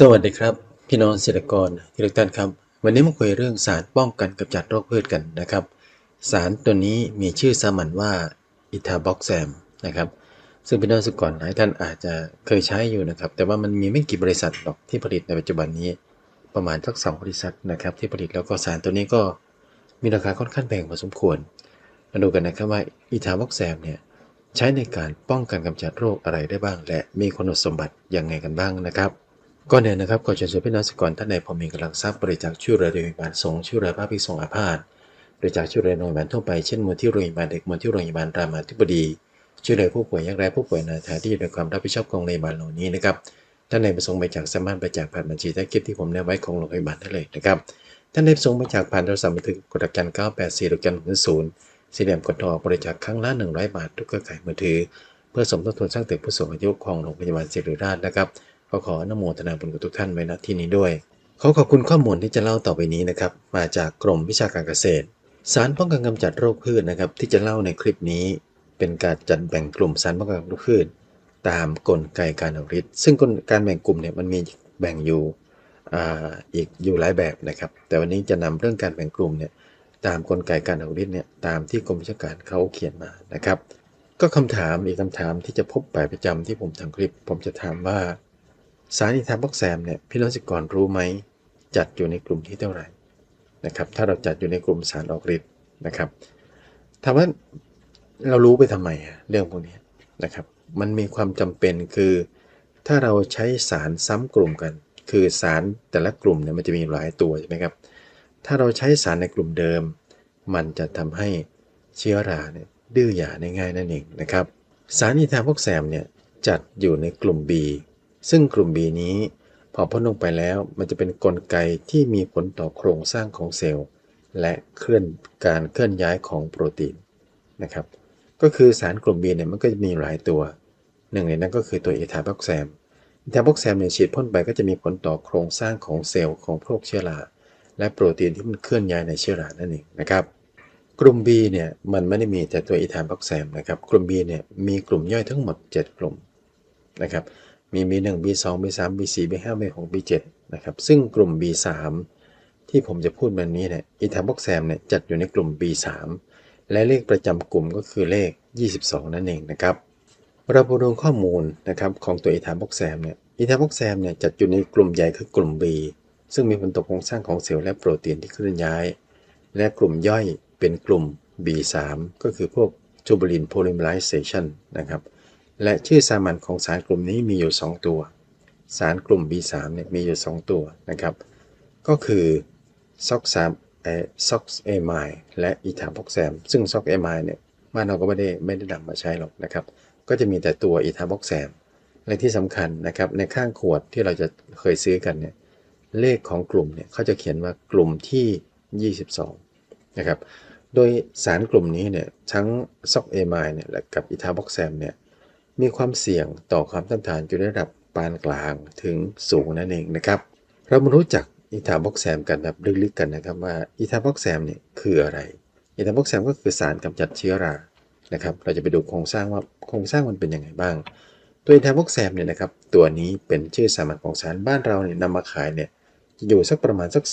สวัสดีครับ พี่น้องเกษตรกรทุกท่านครับ วันนี้มาคุยเรื่องสารป้องกันกำจัดโรคพืชกันนะครับ สารตัวนี้มีชื่อสามัญว่าอิทาบ็อกแซมนะครับซึ่งพี่น้องเกษตรกรหลายท่านอาจจะเคยใช้อยู่นะครับ แต่ว่ามันมีไม่กี่บริษัทหรอกที่ผลิตในปัจจุบันนี้ประมาณสักสองบริษัทนะครับ ที่ผลิตแล้วก็สารตัวนี้ก็มีราคาค่อนข้างแพงพอสมควรมาดูกันนะครับว่าอิทาบ็อกแซมเนี่ยใช้ในการป้องกันกำจัดโรคอะไรได้บ้าง และมีคุณสมบัติยังไงกันบ้างนะครับ ก่อนอื่นนะครับขอเชิญชวนพี่น้องเกษตรท่านใดพอมีกำลังทรัพย์บริจาคช่วยเหลือโรงพยาบาลสงฆ์ช่วยเหลือพระภิกษุสงอาพาธบริจาคช่วยเหลือโรงพยาบาลทั่วไปเช่นมูลที่โรงพยาบาลเด็กมูลที่โรงพยาบาลรามาธิบดีช่วยเหลือผู้ป่วยยากไร้ผู้ป่วยนาถาที่อยู่ในความรับผิดชอบของโรงพยาบาลเหล่านี้นะครับท่านใดประสงค์บริจาคสามารถบริจาคผ่านบัญชีใต้คลิปที่ผมได้ไว้ของโรงพยาบาลได้เลยนะครับท่านใดประสงค์บริจาคผ่านโทรศัพท์มือถือกดดอกจัน984ดอกจันศูนย์สี่เหลี่ยมกดทอบริจาคครั้งละ100บาททุกเครือข่ายมือถือ เพื่อสมทบทุนสร้างตึกผู้สูงอายุของโรงพยาบาลศิริราชนะครับ ก็ขออนโมทนาบุญกับทุกท่านไว้ณที่นี้ด้วยขอขอบคุณข้อมูลที่จะเล่าต่อไปนี้นะครับ มาจากกรมวิชาการเกษตร สารป้องกันกำจัดโรคพืชนะครับ ที่จะเล่าในคลิปนี้ เป็นการจัดแบ่งกลุ่มสารป้องกันโรคพืช ตามกลไกการออกฤทธิ์ซึ่งการแบ่งกลุ่มเนี่ยมันมีแบ่งอยู่อ่าอีกอยู่หลายแบบนะครับ แต่วันนี้จะนำเรื่องการแบ่งกลุ่มเนี่ยตามกลไกการออกฤทธิ์เนี่ยตามที่กรมวิชาการเขาเขียนมานะครับ ก็คำถามอีกคำถามที่จะพบไปประจำที่ผมทำคลิป ผมจะถามว่า สารอิทาบ็อกแซมเนี่ยพี่น้องเกรกรรู้ไหมจัดอยู่ในกลุ่มที่เท่าไหร่นะครับถ้าเราจัดอยู่ในกลุ่มสารออกฤทธิ์นะครับถามว่าเรารู้ไปทำไมอะเรื่องพวกนี้นะครับมันมีความจำเป็นคือ ถ้าเราใช้สารซ้ำกลุ่มกัน คือสารแต่ละกลุ่มเนี่ยมันจะมีหลายตัวใช่ไหมครับถ้าเราใช้สารในกลุ่มเดิม มันจะทำให้เชื้อราเนี่ยดื้อยาได้ง่ายนั่นเองนะครับสารอิทาบ็อกแซมเนี่ยจัดอยู่ในกลุ่ม B ซึ่งกลุ่ม B นี้ พอพ่นลงไปแล้วมันจะเป็นนกลไกที่มีผลต่อโครงสร้างของเซลล์ และเคลื่อนการเคลื่อนย้ายของโปรตีนนะครับ ก็คือสารกลุ่ม B เนี่ยมันก็จะมีหลายตัว หนึ่งในนั้นก็คือตัวอิทาบ็อกแซมอิทาบ็อกแซมเนี่ยฉีดพ่นไปก็จะมีผลต่อโครงสร้างของเซลล์ของพวกเชื้อราและโปรตีนที่มันเคลื่อนย้ายในเชื้อรานั่นเองนะครับกลุ่ม B เนี่ยมันไม่ได้มีแต่ตัวอิทาบ็อกแซมนะครับกลุ่ม B เนี่ยมีกลุ่มย่อยทั้งหมด 7 กลุ่มนะครับ มี B1 B2 B3 B4 B5 B6 B7 นะครับซึ่งกลุ่ม B3 ที่ผมจะพูดวันนี้เนี่ยอิทาบ็อกแซมเนี่ยจัดอยู่ในกลุ่ม B3 และเลขประจำกลุ่มก็คือเลข 22 นั่นเองนะครับเราไปดูข้อมูลนะครับของตัวอิทาบ็อกแซมเนี่ยอิทาบ็อกแซมเนี่ยจัดอยู่ในกลุ่มใหญ่คือกลุ่ม B ซึ่งมีผลต่อโครงสร้างของเซลล์และโปรตีนที่เคลื่อนย้าย และกลุ่มย่อยเป็นกลุ่ม B3 ก็คือพวก tubular polymerization นะครับ และชื่อสามัญของสารกลุ่มนี้มีอยู่ 2 ตัว สารกลุ่ม B3 เนี่ยมีอยู่ 2 ตัวนะครับ ก็คือ SOX 3เอ่อ SOX amide และอิทาบอกแซม ซึ่ง SOX amide เนี่ยบ้านเราก็ไม่ได้ไม่ได้นำมาใช้หรอกนะครับ ก็จะมีแต่ตัวอิทาบอกแซมและที่สำคัญนะครับในข้างขวดที่เราจะเคยซื้อกันเนี่ยเลขของกลุ่มเนี่ยเขาจะเขียนว่ากลุ่มที่ 22 นะครับ โดยสารกลุ่มนี้เนี่ยทั้งซอกเอมายเนี่ยและกับอิทาบ็อกแซมเนี่ย มีความเสี่ยงต่อความต้านทานอยู่ในระดับปานกลางถึงสูงนั่นเองนะครับ เรามารู้จักอิทาบ็อกแซมกันแบบลึกๆกันนะครับว่าอิทาบ็อกแซมเนี่ยคืออะไร อิทาบ็อกแซมก็คือสารกำจัดเชื้อรานะครับ เราจะไปดูโครงสร้างว่าโครงสร้างมันเป็นยังไงบ้าง ตัวอิทาบ็อกแซมเนี่ยนะครับตัวนี้เป็นชื่อสามัญของสารบ้านเราเนี่ยนำมาขายเนี่ยจะอยู่สักประมาณสัก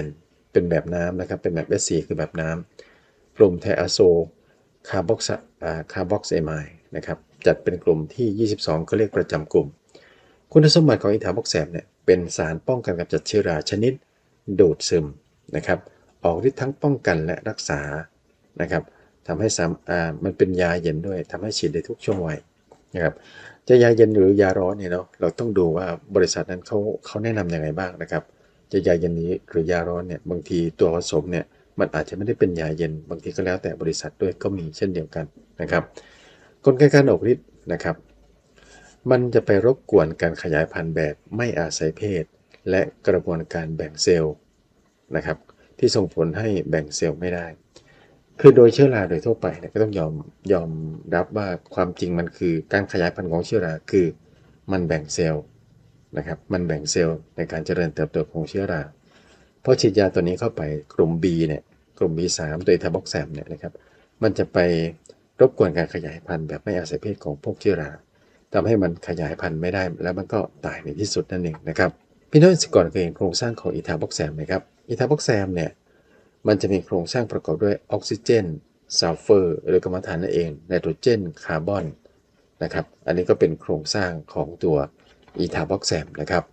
4%เป็นแบบน้ำนะครับเป็นแบบ S4 คือแบบน้ำกลุ่มไทอะโซคาร์บอกซ์คาร์บอกซ์เอมายนะครับ จัดเป็นกลุ่มที่ 22 ก็เรียกประจำกลุ่ม คุณสมบัติของอินทาบ็อกแซมเนี่ยเป็นสารป้องกันกำจัดเชื้อราชนิด ดูดซึมนะครับออกฤทธิ์ทั้งป้องกันและรักษานะครับทำให้สามมันเป็นยาเย็นด้วยทำให้ฉีดได้ทุกช่วงวัยนะครับจะยาเย็นหรือยาร้อนเนี่ยเนาะเราต้องดูว่าบริษัทนั้นเขาเขาแนะนำยังไงบ้างนะครับ จะยาเย็นนี้หรือยาร้อนเนี่ยบางทีตัวผสมเนี่ยมันอาจจะไม่ได้เป็นยาเย็น บางทีก็แล้วแต่บริษัทด้วยก็มีเช่นเดียวกันนะครับ กลไกการออกฤทธิ์นะครับ มันจะไปรบกวนการขยายพันธุ์แบบไม่อาศัยเพศ และกระบวนการแบ่งเซลล์นะครับ ที่ส่งผลให้แบ่งเซลล์ไม่ได้ คือโดยเชื้อราโดยทั่วไปเนี่ยก็ต้องยอมยอมรับว่าความจริงมันคือการขยายพันธุ์ของเชื้อราคือมันแบ่งเซลล์นะครับมันแบ่งเซลล์ในการเจริญเติบโตของเชื้อราเพอฉีดยาตัวนี้เข้าไปกลุ่ม B เนี่ยกลุ่ม B3 โดยทาบ็อกแซมเนี่ยนะครับมันจะไป รบกวนการขยายพันธุ์แบบไม่อาศัยเพศของพวกเชื้อราทำให้มันขยายพันธุ์ไม่ได้ แล้วมันก็ตายในที่สุดนั่นเองนะครับพี่น้องสิก่อนเคยเห็นโครงสร้างของอีธาบ็อกแซมไหมครับอีธาบ็อกแซมเนี่ยมันจะมีโครงสร้างประกอบด้วยออกซิเจนซัลเฟอร์หรือกรรมฐานนั่นเองไนโตรเจนคาร์บอนนะครับอันนี้ก็เป็นโครงสร้างของตัวอีธาบ็อกแซมนะครับ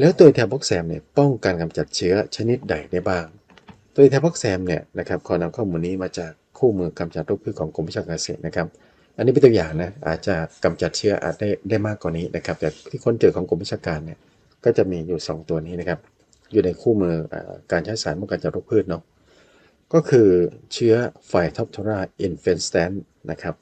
แล้วตัวอีธาบ็อกแซมเนี่ยป้องกันกำจัดเชื้อชนิดใดได้บ้าง ตัวอีธาบ็อกแซมเนี่ยนะครับขอนำข้อมูลนี้มาจาก คู่มือกำจัดโรคพืชของกรมวิชาการเกษตรนะครับ อันนี้เป็นตัวอย่างนะอาจจะกำจัดเชื้ออาจได้ได้มากกว่านี้นะครับ แต่ที่ค้นเจอของกรมวิชาการเนี่ยก็จะมีอยู่ 2 ตัวนี้นะครับ อยู่ในคู่มือการใช้สารป้องกันจากโรคพืชเนาะก็คือเชื้อไฟทอปทราอินเฟนสแตนนะครับ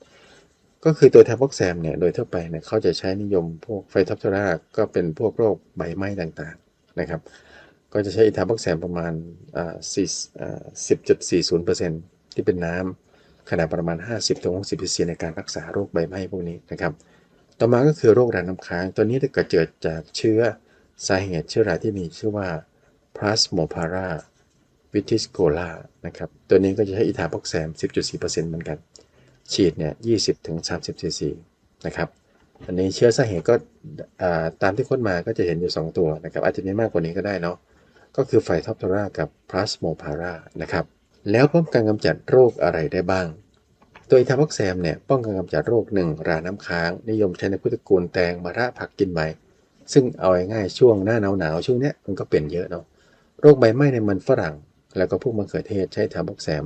ก็คือตัวแทบบ็อกแซมเนี่ยโดยทั่วไปเนี่ยเขาจะใช้นิยมพวกไฟท็อปทราก็เป็นพวกโรคใบไหม้ต่างๆนะครับ ก็จะใช้อิทาบ็อกแซมประมาณอ่าสี่อ่าสิบจุดสี่ศูนย์เปอร์เซ็นต์ ที่เป็นน้ำขนาดประมาณ 50-60%ในการรักษาโรคใบไหม้พวกนี้นะครับ ต่อมาก็คือโรคราน้ำค้าง ตัวนี้ถ้าเกิดเกิดจากเชื้อสาเหตุเชื้อราที่มีชื่อว่า Plasmopara vitiscola นะครับ ตัวนี้ก็จะใช้อิทาบ็อกแซม 10.4%เหมือนกัน ฉีดเนี่ย 20-30 cc นะครับ อันนี้เชื้อสาเหตุก็ตามที่ค้นมาก็จะเห็นอยู่ 2 ตัวนะครับ อาจจะมีมากกว่านี้ก็ได้เนาะ ก็คือไฟทอปทรากับพลาสโมพารานะครับ แล้วป้องกันกำจัดโรคอะไรได้บ้าง ตัวอิทาบ็อกแซมเนี่ยป้องกันกำจัดโรคหนึ่งราน้ำค้าง นิยมใช้ในพืชตระกูลแตงมะระผักกินใบ ซึ่งเอาง่ายช่วงหน้าหนาวหนาวๆช่วงเนี้ยมันก็เปลี่ยนเยอะเนาะโรคใบไหม้ในมันฝรั่ง แล้วก็พวกมะเขือเทศใช้ทาบ็อกแซม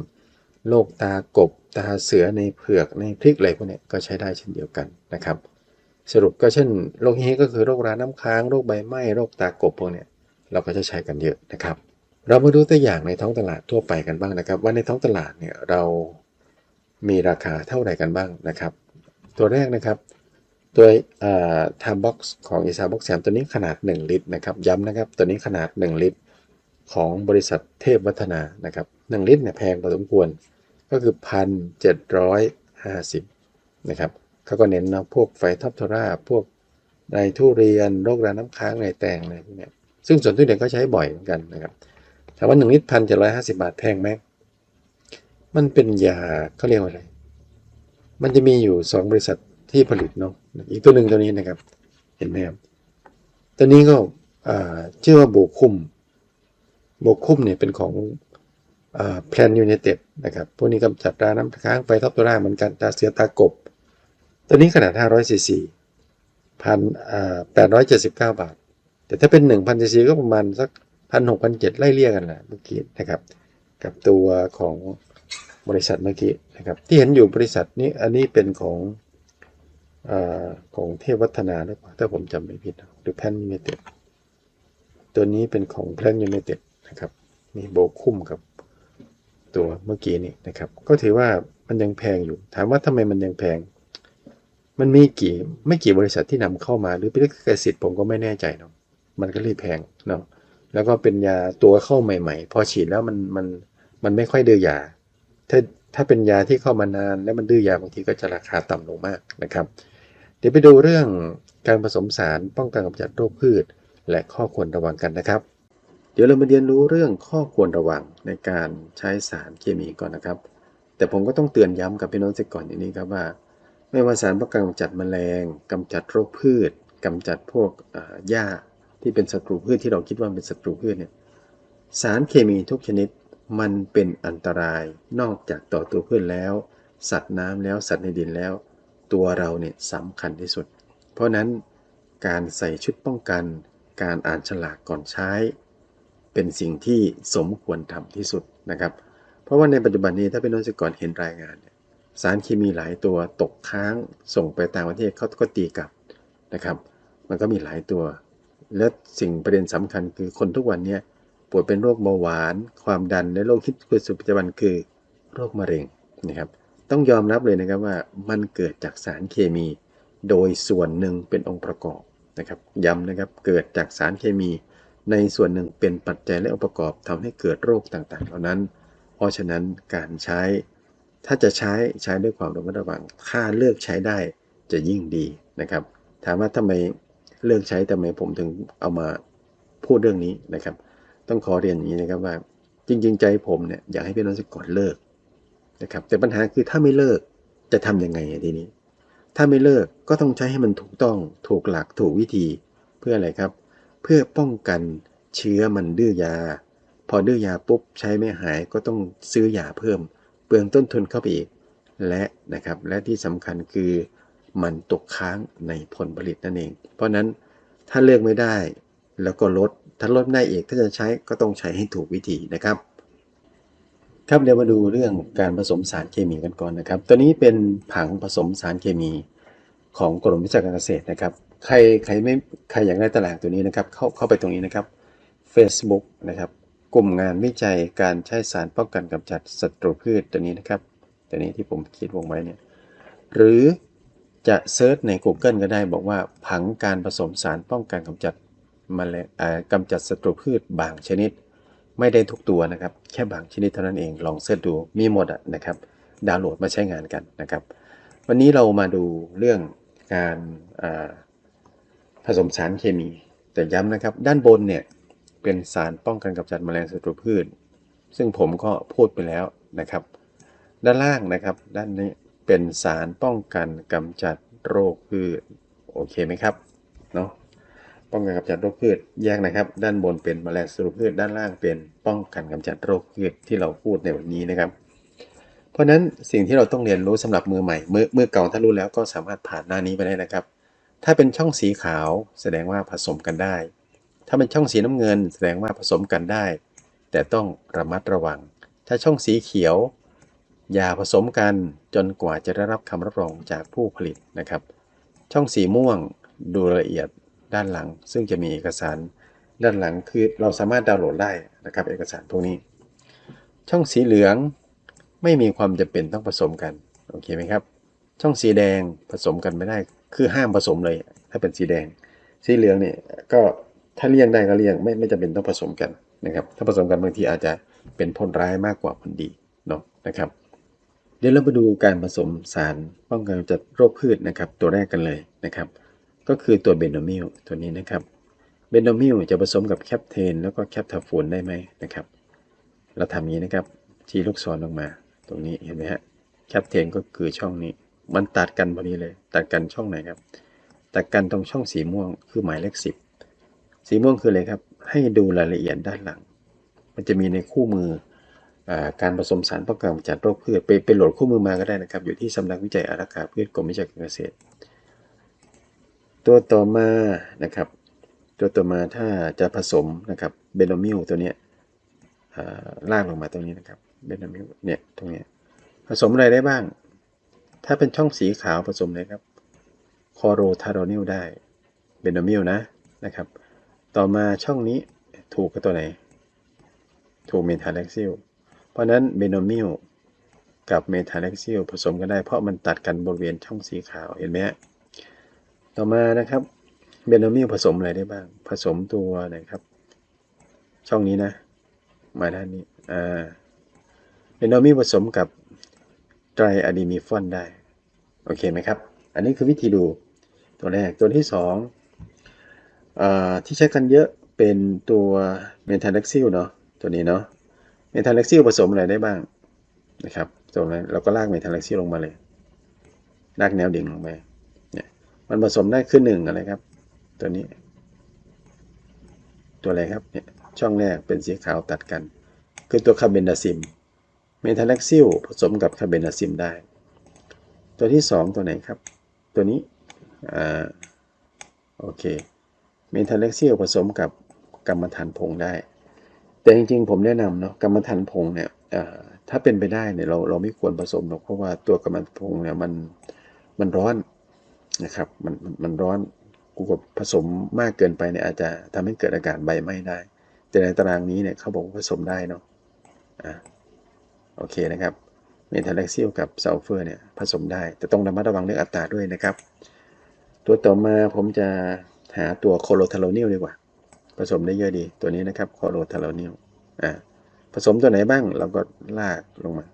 โรคตากบตาเสือในเผือกในพริกอะไรพวกนี้ก็ใช้ได้เช่นเดียวกันนะครับ สรุปก็เช่นโรคนี้ก็คือโรคราน้ำค้างโรคใบไหม้โรคตากบพวกเนี้ยเราก็จะใช้กันเยอะนะครับ เรามาดูตัวอย่างในท้องตลาดทั่วไปกันบ้างนะครับ ว่าในท้องตลาดเนี่ยเรามีราคาเท่าไหร่กันบ้างนะครับ ตัวแรกนะครับ ตัวทามบ็อกซ์ของอีซาบ็อกแซมตัวนี้ขนาด 1 ลิตรนะครับย้ำนะครับ ตัวนี้ขนาด 1 ลิตร ของบริษัทเทพวัฒนานะครับ1ลิตรเนี่ยแพงพอสมควรก็คือ 1,750นะครับเขาก็เน้นนะพวกไฟท็อปทราพวกในทุเรียนโรคราน้ำค้างในแตงอะไรพวกเนี้ยซึ่งส่วนทุเรียนก็ใช้บ่อยเหมือนกันนะครับ ถามว่าหนึ่งลิตรพันเจ็ดร้อยห้าสิบาทแพงไหมมันเป็นยาเขาเรียกว่าอะไร มันจะมีอยู่สองบริษัทที่ผลิตเนาะอีกตัวหนึ่งตัวนี้นะครับ เห็นไหมครับตัวนี้ก็อ่าชื่อว่าโบคุมโบคุมเนี่ยเป็นของแพลนยูเนเต็ดนะครับ พวกนี้กำจัดราน้ำค้างไฟท็อปตัวราเหมือนกันตาเสือตากบ ตัวนี้ขนาด 500ซีซีพันแปดร้อยเจ็ดสิบเก้าบาท แต่ถ้าเป็น1,000ซีซีก็ประมาณสัก พันหกพันเจ็ดไล่เลี่ยกันแหละเมื่อกี้นะครับ กับตัวของบริษัทเมื่อกี้นะครับ ที่เห็นอยู่บริษัทนี้อันนี้เป็นของอของเทพวัฒนาหรือเปล่าถ้าผมจำไม่ผิดหรือแพนยูเนเต็ดตัวนี้เป็นของแพนยูเนเต็ดนะครับมีโบคุ้มกับตัวเมื่อกี้นี้นะครับ ก็ถือว่ามันยังแพงอยู่ ถามว่าทำไมมันยังแพง มันมีกี่ไม่กี่บริษัทที่นำเข้ามา หรือเป็นลิขสิทธิ์ผมก็ไม่แน่ใจเนาะมันก็เลยแพงเนาะ แล้วก็เป็นยาตัวเข้าใหม่ ๆ พอฉีดแล้วมันมันมันไม่ค่อยดื้อยา ถ้าถ้าเป็นยาที่เข้ามานานแล้วมันดื้อยาบางทีก็จะราคาต่ำลงมากนะครับ เดี๋ยวไปดูเรื่องการผสมสารป้องกันกำจัดโรคพืช และข้อควรระวังกันนะครับ เดี๋ยวเรามาเรียนรู้เรื่องข้อควรระวังในการใช้สารเคมีก่อนนะครับ แต่ผมก็ต้องเตือนย้ำกับพี่น้องเสียก่อนอย่างนี้ครับว่า ไม่ว่าสารป้องกันกำจัดแมลงกำจัดโรคพืชกำจัดพวกหญ้า ที่เป็นศัตรูพืชที่เราคิดว่าเป็นศัตรูพืชเนี่ยสารเคมีทุกชนิดมันเป็นอันตรายนอกจากต่อตัวพืชแล้ว สัตว์น้ำแล้วสัตว์ในดินแล้ว ตัวเราเนี่ยสำคัญที่สุด เพราะนั้นการใส่ชุดป้องกัน การอ่านฉลากก่อนใช้ เป็นสิ่งที่สมควรทำที่สุดนะครับ เพราะว่าในปัจจุบันนี้ถ้าเป็นนักศึกษเห็นรายงานเนี่ยสารเคมีหลายตัวตกค้างส่งไปต่างประเทศเขาก็ตีกลับนะครับ มันก็มีหลายตัว และสิ่งประเด็นสำคัญคือคนทุกวันนี้ป่วยเป็นโรคเบาหวาน ความดันและโรคที่เกิดสุดปัจจุบันคือ โรคมะเร็งนะครับ ต้องยอมรับเลยนะครับว่ามันเกิดจากสารเคมี โดยส่วนหนึ่งเป็นองค์ประกอบนะครับย้ำนะครับเกิดจากสารเคมี ในส่วนหนึ่งเป็นปัจจัยและองค์ประกอบทำให้เกิดโรคต่างๆ เหล่านั้น เพราะฉะนั้นการใช้ ถ้าจะใช้ใช้ด้วยความระมัดระวังถ้าเลือกใช้ได้จะยิ่งดีนะครับ ถามว่าทำไม เลือกใช้ทำไมผมถึงเอามาพูดเรื่องนี้นะครับ ต้องขอเรียนอย่างนี้นะครับว่า จริง ๆ ใจผมเนี่ยอยากให้พี่น้องสก่อนเลิกนะครับ แต่ปัญหาคือถ้าไม่เลิกจะทำยังไงทีนี้ ถ้าไม่เลิกก็ต้องใช้ให้มันถูกต้องถูกหลักถูกวิธีเพื่ออะไรครับ เพื่อป้องกันเชื้อมันดื้อยา พอดื้อยาปุ๊บใช้ไม่หายก็ต้องซื้อยาเพิ่ม เปลืองต้นทุนเข้าไปอีกและนะครับ และที่สำคัญคือ มันตกค้างในผลผลิตนั่นเอง เพราะนั้นถ้าเลือกไม่ได้แล้วก็ลด ถ้าลดได้เอกถ้าจะใช้ก็ต้องใช้ให้ถูกวิธีนะครับ ครับเดี๋ยวมาดูเรื่องการผสมสารเคมีกันก่อนนะครับ ตัวนี้เป็นผังผสมสารเคมีของกรมวิชาการเกษตรนะครับ ใครใครไม่ใครอยากได้ตารางตัวนี้นะครับ เข้าเข้าไปตรงนี้นะครับ Facebook นะครับกลุ่มงานวิจัยการใช้สารป้องกันกำจัดศัตรูพืชตัวนี้นะครับ ตัวนี้ที่ผมคิดวงไว้เนี่ย หรือ จะเซิร์ชใน Google ก็ได้บอกว่าผังการผสมสารป้องกันกำจัดมแมลงกำจัดศัตรูพืชบางชนิด ไม่ได้ทุกตัวนะครับ แค่บางชนิดเท่านั้นเองลองเสิร์ชดูมีหมดอะนะครับ ดาวน์โหลดมาใช้งานกันนะครับ วันนี้เรามาดูเรื่องการผสมสารเคมี แต่ย้ำนะครับ ด้านบนเนี่ยเป็นสารป้องกันกำจัดแมลงศัตรูพืช ซึ่งผมก็พูดไปแล้วนะครับ ด้านล่างนะครับ ด้านนี้ เป็นสารป้องกันกำจัดโรคพืชโอเคไหมครับเนาะป้องกันกำจัดโรคพืชแยกนะครับ ด้านบนเป็นแมลงศัตรูพืชด้านล่างเป็นป้องกันกำจัดโรคพืชที่เราพูดในวันนี้นะครับ เพราะฉะนั้นสิ่งที่เราต้องเรียนรู้สำหรับมือใหม่มือมือเก่าถ้ารู้แล้วก็สามารถผ่านหน้านี้ไปได้นะครับ ถ้าเป็นช่องสีขาวแสดงว่าผสมกันได้ ถ้าเป็นช่องสีน้ำเงิน แสดงว่าผสมกันได้ แต่ต้องระมัดระวัง ถ้าช่องสีเขียว อย่าผสมกันจนกว่าจะได้รับคำรับรองจากผู้ผลิตนะครับ ช่องสีม่วงดูรายละเอียดด้านหลัง ซึ่งจะมีเอกสารด้านหลังคือเราสามารถดาวน์โหลดได้นะครับ เอกสารพวกนี้ ช่องสีเหลืองไม่มีความจำเป็นต้องผสมกันโอเคไหมครับ ช่องสีแดงผสมกันไม่ได้ คือห้ามผสมเลย ถ้าเป็นสีแดง สีเหลืองเนี่ยก็ถ้าเลี่ยงได้ก็เลี่ยงไม่ไม่จำเป็นต้องผสมกันนะครับ ถ้าผสมกันบางทีอาจจะเป็นผลร้ายมากกว่าผลดีเนาะนะครับ เดี๋ยวเรามาดูการผสมสารป้องกันกำจัดโรคพืชนะครับ ตัวแรกกันเลยนะครับ ก็คือตัวเบนโนมิลตัวนี้นะครับเบนโนมิลจะผสมกับแคปเทนแล้วก็แคปทาฟูนได้ไหมนะครับ เราทำอย่างนี้นะครับชี้ลูกศรลงมา ตรงนี้เห็นไหมฮะแคปเทนก็คือช่องนี้ มันตัดกันพอดีเลย ตัดกันช่องไหนครับ ตัดกันตรงช่องสีม่วงคือหมายเลขสิบสีม่วงคืออะไรครับ ให้ดูรายละเอียดด้านหลัง มันจะมีในคู่มือ การผสมสารป้องกันกำจัดโรคพืชไปไปโหลดคู่มือมาก็ได้นะครับ อยู่ที่สำนักวิจัยอารักขาพืชกรมวิชาการเกษตร ตัวต่อมานะครับ ตัวต่อมาถ้าจะผสมนะครับเบนโนมิลตัวเนี้ยลากลงมาตรงนี้นะครับเบนโนมิลเนี่ยตรงนี้ผสมอะไรได้บ้าง ถ้าเป็นช่องสีขาวผสมเลยครับคอโรทารอนิลได้เบนโนมิลนะนะครับ ต่อมาช่องนี้ถูกกับตัวไหน ถูกเมทาเล็กซิล ราะนั้นเบนโนมิลกับเมทาเล็กซิลผสมกันได้เพราะมันตัดกันบริเวณช่องสีขาวเห็นไหมต่อมานะครับเบนโนมิลผสมอะไรได้บ้าง ผสมตัวไหนครับ ช่องนี้นะ มาด้านนี้อ่าเบนโนมิลผสมกับไตรอะดีมีฟอนได้ โอเคไหมครับ อันนี้คือวิธีดูตัวแรกตัวที่สองอ่าที่ใช้กันเยอะเป็นตัวเมทาเล็กซิลเนาะตัวนี้เนาะ เมทาเล็กซิลผสมอะไรได้บ้างนะครับตรงนั้นเราก็ลากเมทาเล็กซิลลงมาเลย ลากแนวดิ่งลงไปเนี่ยมันผสมได้ขึ้นหนึ่งอะไรครับ ตัวนี้ ตัวอะไรครับเนี่ยช่องแรกเป็นสีขาวตัดกัน คือตัวคาร์เบนดาซิมเมทาเล็กซิลผสมกับคาร์เบนดาซิมได้ ตัวที่สองตัวไหนครับ ตัวนี้อ่าโอเคเมทาเล็กซิลผสมกับกรรมฐานผงได้ แต่จริงๆ ผมแนะนำเนาะกรรมฐานผงเนี่ยถ้าเป็นไปได้เนี่ยเราเราไม่ควรผสมหรอกเพราะว่าตัวกรรมฐานผงเนี่ยมันมันร้อนนะครับมันมันร้อนกูกผสมมากเกินไปเนี่ยอาจจะทำให้เกิดอาการใบไหม้ได้ แต่ในตารางนี้เนี่ยเขาบอกว่าผสมได้เนาะอ่าโอเคนะครับเมทาเล็กซิลกับซัลเฟอร์เนี่ยผสมได้ แต่ต้องระมัดระวังเรื่องอัตราด้วยนะครับ ตัวต่อมาผมจะหาตัวโคโลทาโลนิลดีกว่า ผสมได้เยอะดี ตัวนี้นะครับโคโลทาโลนิลอ่าผสมตัวไหนบ้างเราก็ลากลงมา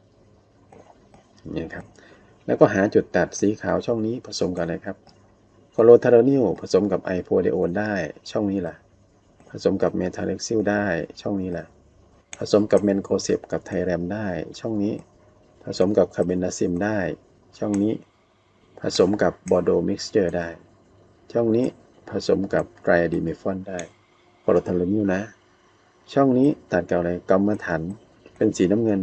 อย่างนี้ครับ แล้วก็หาจุดตัดสีขาวช่องนี้ผสมกันเลยครับโคโลทาโลนิลผสมกับไอโพเดโอนได้ช่องนี้แหละผสมกับเมทาเล็กซิลได้ช่องนี้แหละผสมกับเมนโคเซปกับไทแรมได้ช่องนี้ ผสมกับคาเบนาซิมได้ ช่องนี้ ผสมกับบอโดมิกซ์เจอร์ได้ ช่องนี้ผสมกับไตรดีเมฟอนได้ ปรทลมิวนะ ช่องนี้ตัดเกับอะไรกรรมฐานเป็นสีน้ำเงิน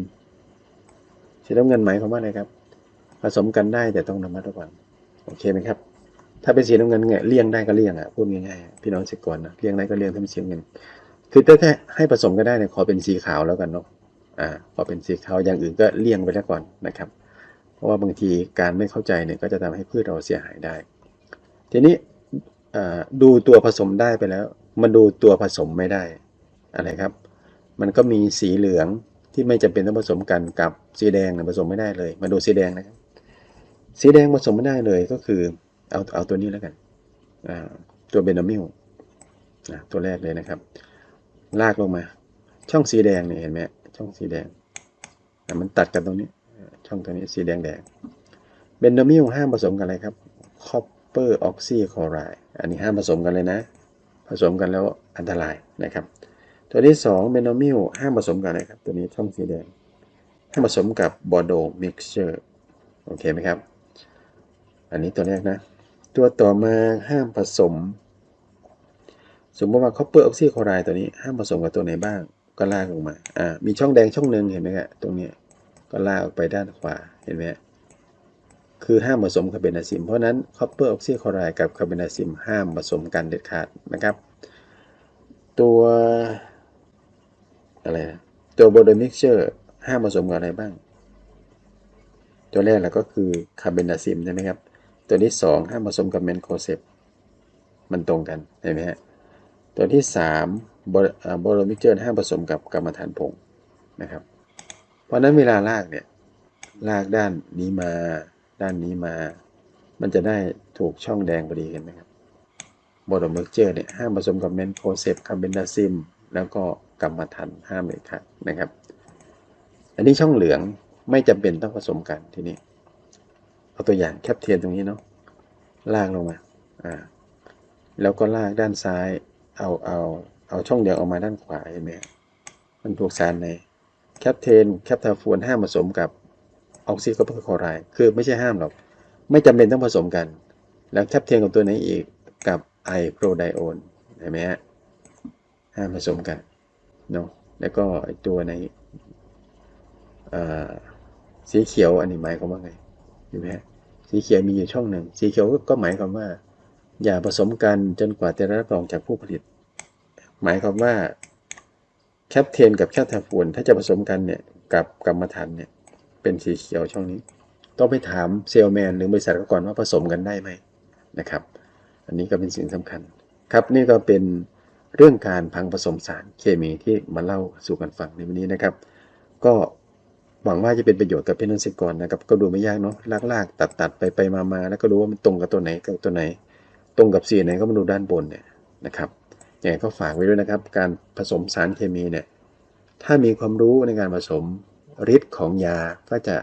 สีน้ำเงินหมายความว่าอะไรครับ ผสมกันได้แต่ต้องระมัดระวังโอเคไหมครับ ถ้าเป็นสีน้ำเงินเนี่ยเลี่ยงได้ก็เลี่ยงอะพูดง่ายๆพี่น้องเกษตรกรนะเลี่ยงได้ก็เลี่ยงถ้าเป็นสีเงิน คือถ้าแค่ให้ผสมก็ได้เนี่ยขอเป็นสีขาวแล้วกันเนาะอ่าพอเป็นสีขาวอย่างอื่นก็เลี่ยงไปแล้วก่อนนะครับ เพราะว่าบางทีการไม่เข้าใจเนี่ยก็จะทำให้พืชเราเสียหายได้ ทีนี้ดูตัวผสมได้ไปแล้ว มาดูตัวผสมไม่ได้อะไรครับ มันก็มีสีเหลืองที่ไม่จำเป็นต้องผสมกันกับสีแดงผสมไม่ได้เลย มาดูสีแดงนะครับ สีแดงผสมไม่ได้เลยก็คือเอาเอาตัวนี้แล้วกันตัวเบนามิลตัวแรกเลยนะครับ ลากลงมา ช่องสีแดงเนี่ยเห็นไหมช่องสีแดงมันตัดกันตรงนี้ ช่องตัวนี้สีแดงแดงเบนดมิลห้ามผสมกันอะไรครับคอปเปอร์ออกซิคลอไรด์อันนี้ห้ามผสมกันเลยนะ สมกันแล้วอันตรายนะครับ ตัวที่2เบนดามิลห้ามผสมกันอะครับ ตัวนี้ช่องสีแดงห้ามผสมกับบอร์โดมิกเจอร์โอเคไหมครับ อันนี้ตัวแรกนะ ตัวต่อมาห้ามผสม สมมติว่าคอปเปอร์ออกซิคไรด์ตัวนี้ห้ามผสมกับตัวไหนบ้างก็ลากลงมา อ่า มีช่องแดงช่องหนึ่งเห็นไหมครับตรงนี้ก็ลากออกไปด้านขวา เห็นไหมฮะ คือห้ามผสมคาร์เบนาซิม เพราะนั้นคอปเปอร์ออกซิคลอไรด์กับคาร์เบนาซิมห้ามผสมกันเด็ดขาดนะครับ ตัวอะไรนะตัวโบโดมิกเจอร์ห้ามผสมกับอะไรบ้าง ตัวแรกแล้วก็คือคาร์เบนาซิมใช่ไหมครับ ตัวที่สองห้ามผสมกับแมนโคเซปมันตรงกันเห็นไหมฮะตัวที่3โบโรมิกเจอร์ห้ามผสมกับกรรมฐานผงนะครับ เพราะนั้นเวลาลากเนี่ยลากด้านนี้มา ด้านนี้มา มันจะได้ถูกช่องแดงพอดีเห็นไหมครับโบโรมิกเจอร์เนี่ยห้ามผสมกับเมนโคเซปคาเบนดาซิม แล้วก็กรรมฐานห้ามเลยครับนะครับ อันนี้ช่องเหลืองไม่จำเป็นต้องผสมกันทีนี้ เอาตัวอย่างแคปเทียนตรงนี้เนาะลากลงมาอ่าแล้วก็ลากด้านซ้าย เอาเอาเอาช่องเดียวออกมาด้านขวาเห็นไหมครับมันถูกสารในแคปเทนแคปทาฟูนห้ามผสมกับ ออกซิโคเปร์คลอไรด์คือไม่ใช่ห้ามหรอก ไม่จำเป็นต้องผสมกัน แล้วแคปเทนกับตัวไหนอีกกับไอโปรไดโอนเห็นไหมฮะห้ามผสมกันเนาะแล้วก็ไอตัวในสีเขียวอันนี้หมายความว่าไงเห็นไหมฮะสีเขียวมีอยู่ช่องหนึ่ง สีเขียวก็หมายความว่า อย่าผสมกันจนกว่าจะรับรองจากผู้ผลิต หมายความว่าแคปเทนกับแคปทาฟูนถ้าจะผสมกันเนี่ยกับกรรมฐานเนี่ย เป็นสีเขียวช่องนี้ ต้องไปถามเซลแมนหรือบริษัทก่อนว่าผสมกันได้ไหมนะครับ อันนี้ก็เป็นสิ่งสำคัญครับนี่ก็เป็นเรื่องการพังผสมสารเคมีที่มาเล่าสู่กันฟังในวันนี้นะครับ ก็หวังว่าจะเป็นประโยชน์กับพี่น้องเกษตรกรนะครับ ก็ดูไม่ยากเนาะลากๆตัดๆไปไปมาๆแล้วก็รู้ว่ามันตรงกับตัวไหนกับตัวไหน ตรงกับสีไหนก็มาดูด้านบนเนี่ยนะครับอยังไงก็ฝากไว้ด้วยนะครับ การผสมสารเคมีเนี่ยถ้ามีความรู้ในการผสม ฤทธิ์ของยาก็จะ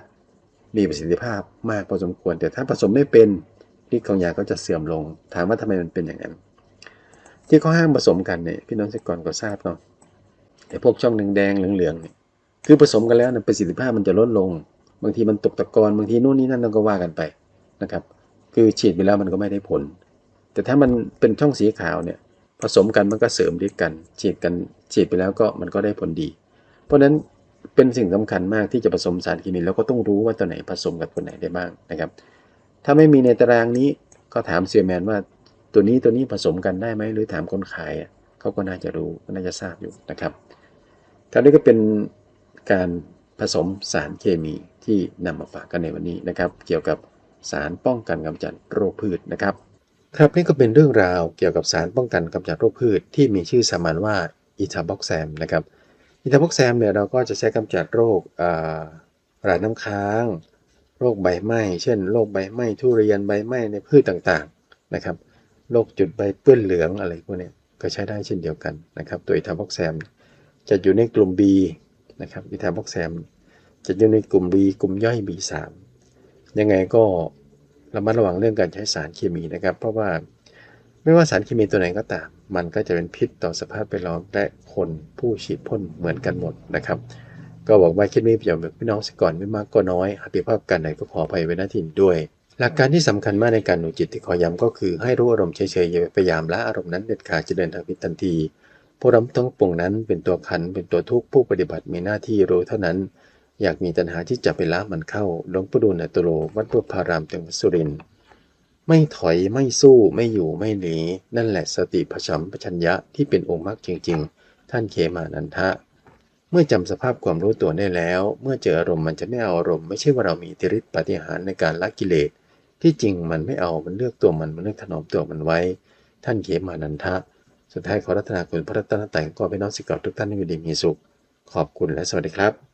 มีประสิทธิภาพมากพอสมควร แต่ถ้าผสมไม่เป็นฤทธิ์ของยาก็จะเสื่อมลง ถามว่าทำไมมันเป็นอย่างนั้น ที่เขาห้ามผสมกันเนี่ยพี่น้องเกษตรกรก็ทราบเนาะแต่พวกช่องแดงๆเหลืองๆเนี่ยคือผสมกันแล้วเนี่ยประสิทธิภาพมันจะลดลง บางทีมันตกตะกอนบางทีนู่นนี่นั่นเราก็ว่ากันไปนะครับ คือฉีดไปแล้วมันก็ไม่ได้ผล แต่ถ้ามันเป็นช่องสีขาวเนี่ยผสมกันมันก็เสริมฤทธิ์กัน ฉีดกันฉีดไปแล้วก็มันก็ได้ผลดี เพราะฉะนั้น เป็นสิ่งสำคัญมากที่จะผสมสารเคมีแล้วก็ต้องรู้ว่าตัวไหนผสมกับตัวไหนได้บ้างนะครับ ถ้าไม่มีในตารางนี้ก็ถามเซียแมนว่าตัวนี้ตัวนี้ผสมกันได้ไหมหรือถามคนขายเขาก็น่าจะรู้น่าจะทราบอยู่นะครับครับนี่ก็เป็นการผสมสารเคมีที่นำมาฝากกันในวันนี้นะครับ เกี่ยวกับสารป้องกันกำจัดโรคพืชนะครับ ครับนี่ก็เป็นเรื่องราวเกี่ยวกับสารป้องกันกำจัดโรคพืชที่มีชื่อสามัญว่าอิทาบ็อกแซมนะครับ อิทาบ็อกแซมเนี่ยเราก็จะใช้กำจัดโรคราน้ำค้าง โรคใบไหม้เช่นโรคใบไหม้ทุเรียนใบไหม้ในพืชต่างๆนะครับโรคจุดใบเปื้อนเหลืองอะไรพวกนี้ก็ใช้ได้เช่นเดียวกันนะครับตัวอิทาบ็อกแซมจะอยู่ในกลุ่ม B นะครับอิทาบ็อกแซมจะอยู่ในกลุ่ม B กลุ่มย่อย B3 ยังไงก็ระมัดระวังเรื่องการใช้สารเคมีนะครับ เพราะว่า ไม่ว่าสารเคมีตัวไหนก็ตาม มันก็จะเป็นพิษต่อสภาพแวดล้อมและคนผู้ฉีดพ่นเหมือนกันหมดนะครับ ก็บอกว่าคิดมีประโยชน์กับพี่น้องสิก่อนไม่มากก็น้อยหากผิดพลาดกันไหนก็ขออภัยไว้ณที่นี้ด้วย หลักการที่สำคัญมากในการหนุนจิตที่ขอย้ำก็คือให้รู้อารมณ์เฉยๆพยายามละอารมณ์นั้นเด็ดขาดจะเดินทางผิดทันทีผู้รับทั้งปวงนั้นเป็นตัวขันเป็นตัวทุกข์ผู้ปฏิบัติมีหน้าที่รู้เท่านั้น อยากมีตัณหาที่จะไปละมันเข้าหลวงปู่ดูลย์อัตโรวัดพุทธารามจังหวัดสุรินทร์ ไม่ถอยไม่สู้ไม่อยู่ไม่หนีนั่นแหละสติผชัมปชัญญะที่เป็นองค์มรรคจริง ๆ ท่านเขมานันทะ เมื่อจำสภาพความรู้ตัวได้แล้ว เมื่อเจออารมณ์มันจะไม่เอาอารมณ์ไม่ใช่ว่าเรามีอิทธิฤทธิปฏิหารในการละกิเลส ที่จริงมันไม่เอามันเลือกตัวมันมันเลือกถนอมตัวมันไว้ ท่านเขมานันทะ สุดท้ายขอรัตนาคุณพระรัตนแตรัยของก็ไปน้องสิกเก่าทุกท่านให้อยู่ดีมีสุข ขอบคุณและสวัสดีครับ